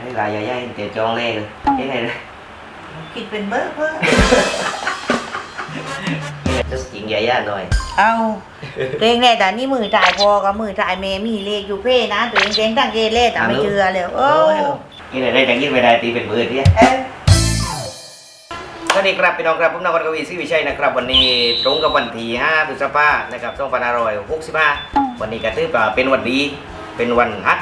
ให้รายใหญ่ๆเดี๋ยวจองเลขเลยยังไงนะคิดเป็นเบอร์เบอร์จะจิงใหญ่ๆหน่อย เอาตัวเองแน่แต่นี่มือจ่ายพอกับมือจ่ายเมมีเลขอยู่เพ่นะตัวเองเจ๊งตั้งเกเลแต่ไม่เชื่อเลยโอ้ยังไงได้จังยินไปได้ตีเป็นเบอร์ที่เอ้ยสวัสดีครับพี่น้องครับผมนากรกวีศรีวิชัยนะครับ วันนี้ตรงกับวันที่5พฤษภาคมนะครับ2565วันนี้ก็ถือว่าเป็นวันดี เป็นวันฮัท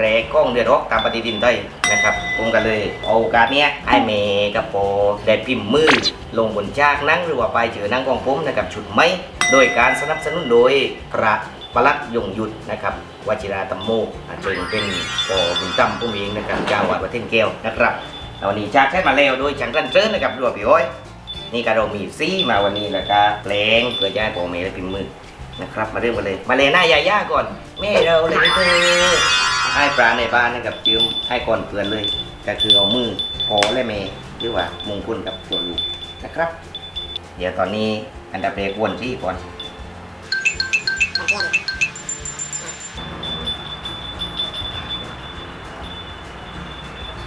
แรกกล้องเดือดรอกตามปฏิทินไทยนะครับผมก็เลยเอาโอกาสเนี้ยให้เมกับโปได้พิมพ์มือ ลงบนจากนั่งหรือว่าไปเจอนั่งของผมนะครับชุดไม้โดยการสนับสนุนโดยพระปลัดยงยุทธนะครับวชิราตัมโมจจะเป็นปอบุญตั้มผู้เองนะครับเจ้าวัดวัดเทนแก้วนะครับวันนี้จากใช้มาแล้วโดยจังกันเจิ้นนะครับดูว่าพี่อ้อยนี่ก็เรามีซี่มาวันนี้แล้วก็เพลงเพื่อจะให้ผมเมและพิมพ์มือนะครับมาเริ่มกันเลย มาเลยหน้ายาย่าก่อนแม่เราเลยเธอ ให้ปลาในบ้านนะครับจืมให้ก่อนเพื่อนเลย ก็คือเอามือพอและเมหรือว่ามงคลกับตัวลูกนะครับ เดี๋ยวตอนนี้อันดับแรกวนซี่ก่อน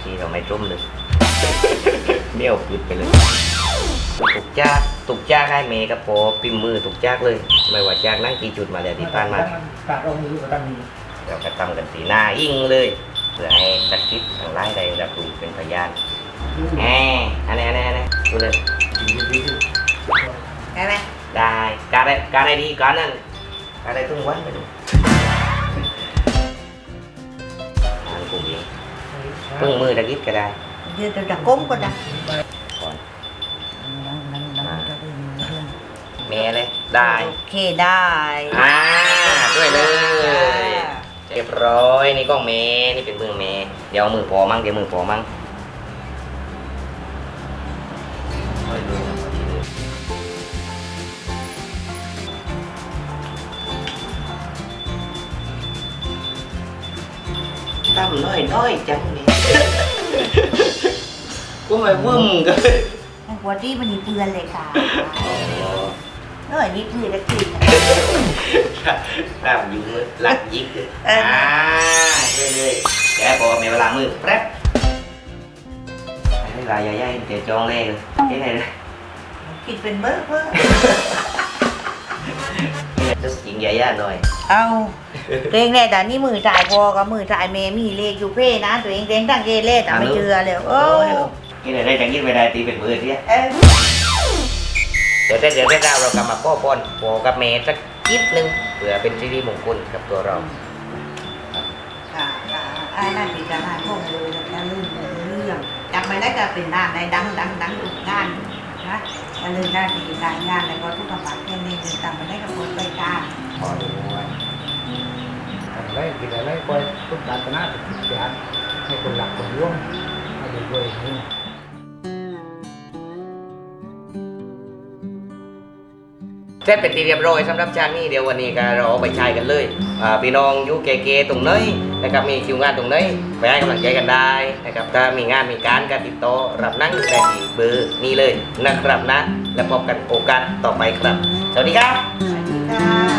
ที่เราไม่จุ่มเลยเบี้ยวปิดไปเลยตุกจ้าตุกจ้าให้เมย์กับโปพิมมือตุกจ้าเลย ไม่ว่าจ้านั่งกี่จุดมาแล้วที่ผ่านมากาดเอามือมาตั้งนี้ เราก็ทำกันสีหน้ายิ่งเลย เพื่อให้สักคิดทางไล่ใดรับรู้เป็นพยานแหมอันนี้อันนี้อันนี้ดูเลยได้ไหมได้การได้การได้ดีการนั้นการได้ทุกวันไปดูทางกลุ่มเองเพิ่งมือตะกิดก็ได้เดี๋ยวจะก้มก็ได้ก่อนนั่งนั่งนั่งจะได้ยินเรื่องเมย์เลยได้โอเคได้อ่าด้วยเลย เรียบร้อยนี่กล้องเมย์นี่เป็นมือเมย์เดี๋ยวเอามือพอมั่งเดี๋ยวมือพอมั่งค่อยดูนะพอดีเลยตั้มน้อยน้อยจังนี่ก็ไม่วึ่มกันหัวที่มันมีเปือนเลยค่ะ เออนี่คือตะกี้ตั้มยุ่งเลยหลักยิกเลยเอออ่ อ่าเรื่อยๆแกบอกว่ามีเวลามือแป๊บให้รายใหญ่ๆเดี๋ยวจองเลขเลยยังไงนะคิดเป็นเบอร์เบอร์จะจริงใหญ่ๆหน่อยเอาตัวเองแน่แต่นี่มือจ่ายพอกับมือจ่ายเมมีเลขอยู่เพ่นะ ตัวเองเจ๊งตั้งเกเลแต่ไม่เชื่อเลยโอ้นี่เลยได้จังยินไปได้ตีเป็นเบอร์ที่เอ้ย เดี๋ยวได้เดี๋ยวได้เราเรากลับมาป้อปอนโปกับเมย์สักจิ๊บหนึ่งเพื่อเป็นสิริมงคลกับตัวเราค่ะค่ะไอ้นั่นมีการงานพวกเลยแล้วลืมเรื่องจำไม่ได้ก็เป็นงานในดังดังดังทุกงานนะแล้วลืมได้ที่งานงานแล้วก็ทุกกำลังแค่นี้เดินตามไปได้กับคนไปการขอดูไว้อะไรกินอะไรคอยทุกการตนาติดเสียให้คนหลักคนร่วมให้ดูด้วย เสร็จเป็นทีเรียบร้อยสำหรับชางนี้เดี๋ยววันนี้ก็เราเอาไปใช้กันเลยอ่าพี่น้องอยู่เก๋ๆตรงไหนนะครับมีคิวงานตรงไหนไปให้กำลังใจกันได้นะครับถ้ามีงานมีการการติดต่อรับนั่งได้ที่เบอร์นี้เลยนะครับนะ แล้วพบกันโอกาสต่อไปครับ สวัสดีครับ สวัสดีค่ะ